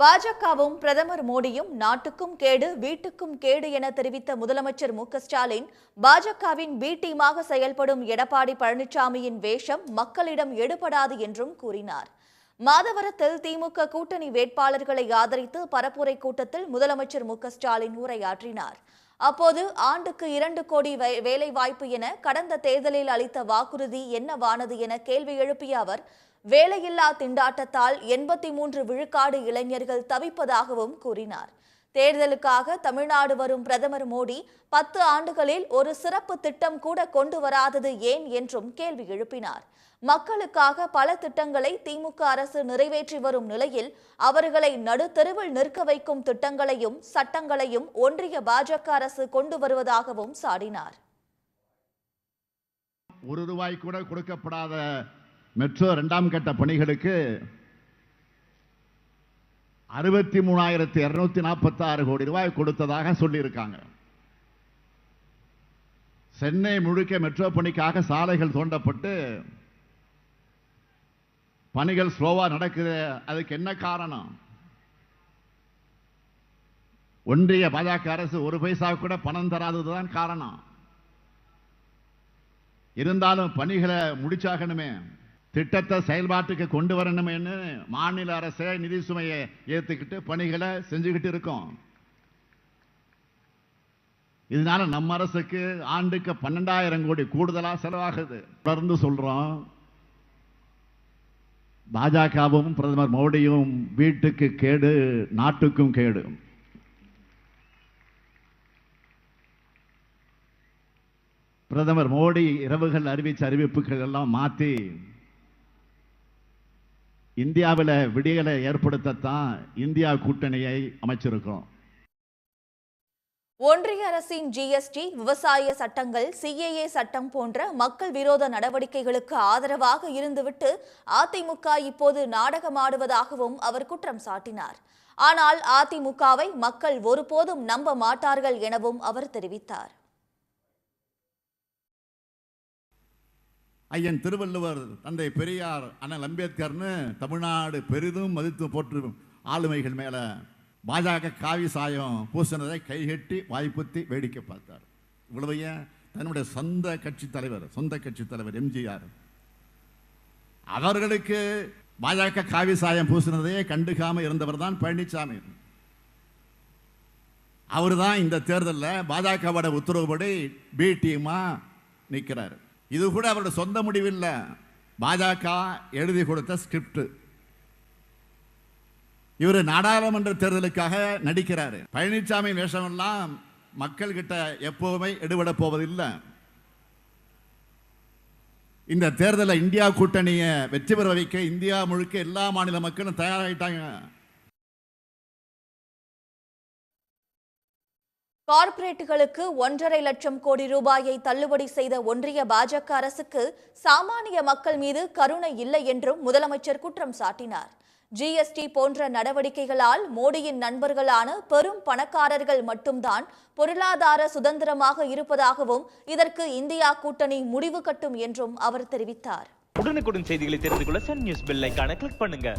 பாஜகவும் பிரதமர் மோடியும் நாட்டுக்கும் கேடு வீட்டுக்கும் கேடு என தெரிவித்த முதலமைச்சர் மு ஸ்டாலின் பாஜகவின் பி டீமாக செயல்படும் எடப்பாடி பழனிசாமியின் வேஷம் மக்களிடம் எடுபடாது என்றும் கூறினார். மாதவரத்தில் திமுக கூட்டணி வேட்பாளர்களை ஆதரித்து பரப்புரை கூட்டத்தில் முதலமைச்சர் மு ஸ்டாலின் உரையாற்றினார். அப்போது ஆண்டுக்கு இரண்டு கோடி வே- வேலைவாய்ப்பு என கடந்த தேர்தலில் அளித்த வாக்குறுதி என்னவானது என கேள்வி எழுப்பிய அவர் வேலையில்லா திண்டாட்டத்தால் எண்பத்தி மூன்று விழுக்காடு இளைஞர்கள் தவிப்பதாகவும் கூறினார். தேர்தலுக்காக தமிழ்நாடு வரும் பிரதமர் மோடி பத்து ஆண்டுகளில் ஒரு சிறப்பு திட்டம் கூட கொண்டு வராதது ஏன் என்றும் கேள்வி எழுப்பினார். மக்களுக்காக பல திட்டங்களை திமுக அரசு நிறைவேற்றி வரும் நிலையில் அவர்களை நடுத்தெருவில் நிற்க வைக்கும் திட்டங்களையும் சட்டங்களையும் ஒன்றிய பாஜக அரசு கொண்டு வருவதாகவும் சாடினார். ஒரு ரூபாய் கூட கொடுக்கப்படாத மெட்ரோ இரண்டாம் கட்ட பணிகளுக்கு அறுபத்தி மூணாயிரத்தி இருநூத்தி நாற்பத்தி ஆறு கோடி ரூபாய் கொடுத்ததாக சொல்லியிருக்காங்க. சென்னை முழுக்க மெட்ரோ பணிக்காக சாலைகள் தோண்டப்பட்டு பணிகள் ஸ்லோவா நடக்குது. அதுக்கு என்ன காரணம்? ஒன்றிய பாஜக அரசு ஒரு பைசா கூட பணம் தராததுதான் காரணம். இருந்தாலும் பணிகளை முடிச்சாகணுமே. திட்டத்தை செயல்பாட்டுக்கு கொண்டு வரணுமேன்னு மாநில அரசை நிதி சுமையை ஏத்துக்கிட்டு பணிகளை செஞ்சுக்கிட்டு இருக்கோம். இதனால நம்ம அரசுக்கு ஆண்டுக்கு பன்னெண்டாயிரம் கோடி கூடுதலா செலவாகுது. தொடர்ந்து சொல்றோம். பாஜகவும் பிரதமர் மோடியும் வீட்டுக்கு கேடு நாட்டுக்கும் கேடு. பிரதமர் மோடி இரவுகள் அறிவிச்ச அறிவிப்புகள் எல்லாம் மாத்தி இந்தியாவில் விடியலை ஏற்படுத்தத்தான் இந்தியா கூட்டணியை அமைச்சிருக்கோம் ஒன்றிய அரசின் ஜிஎஸ்டி விவசாய சட்டங்கள் சிஏஏ சட்டம் போன்ற மக்கள் விரோத நடவடிக்கைகளுக்கு ஆதரவாக இருந்துவிட்டு அதிமுக இப்போது நாடகமாடுவதாகவும் அவர் குற்றம் சாட்டினார். ஆனால் அதிமுகவை மக்கள் ஒருபோதும் நம்ப மாட்டார்கள் எனவும் அவர் தெரிவித்தார். ஐயன் திருவள்ளுவர் தந்தை பெரியார் அண்ணல் அம்பேத்கர்னு தமிழ்நாடு பெரிதும் மதித்து போற்று ஆளுமைகள் மேலே பாஜக காவி சாயம் பூசினதை கைகட்டி வாய்ப்புத்தி வேடிக்கை பார்த்தார். இவ்வளவு ஏன்? தன்னுடைய சொந்த கட்சி தலைவர் சொந்த கட்சி தலைவர் எம்ஜிஆர். அவர்களுக்கு பாஜக காவி சாயம் பூசினதையே கண்டுக்காம இருந்தவர் தான் பழனிசாமி அவர் தான் இந்த தேர்தலில் பாஜகவோட உத்தரவுப்படி பி டீமாக நிற்கிறார் இது கூட அவருடைய சொந்த முடிவில்லை. பாஜக எழுதி கொடுத்த ஸ்கிரிப்ட் இவர் நாடாளுமன்ற தேர்தலுக்காக நடிக்கிறாரு. பழனிசாமி வேஷமெல்லாம் மக்கள் கிட்ட எப்போவுமே எடுபட போவதில்லை. இந்த தேர்தலை இந்தியா கூட்டணியை வெற்றி பெற வைக்க இந்தியா முழுக்க எல்லா மாநில மக்களும் தயாராகிட்டாங்க கார்ப்பரேட்டுகளுக்கு ஒன்றரை லட்சம் கோடி ரூபாயை தள்ளுபடி செய்த ஒன்றிய பாஜக அரசுக்கு சாமானிய மக்கள் மீது கருணை இல்லை என்றும் முதலமைச்சர் குற்றம் சாட்டினார். ஜிஎஸ்டி போன்ற நடவடிக்கைகளால் மோடியின் நண்பர்களான பெரும் பணக்காரர்கள் மட்டும்தான் பொருளாதார சுதந்திரமாக இருப்பதாகவும் இதற்கு இந்தியா கூட்டணி முடிவு கட்டும் என்றும் அவர் தெரிவித்தார். உடனுக்குடன் செய்திகளை தெரிந்து கொள்ள சன் நியூஸ் பெல் கிளிக் பண்ணுங்க.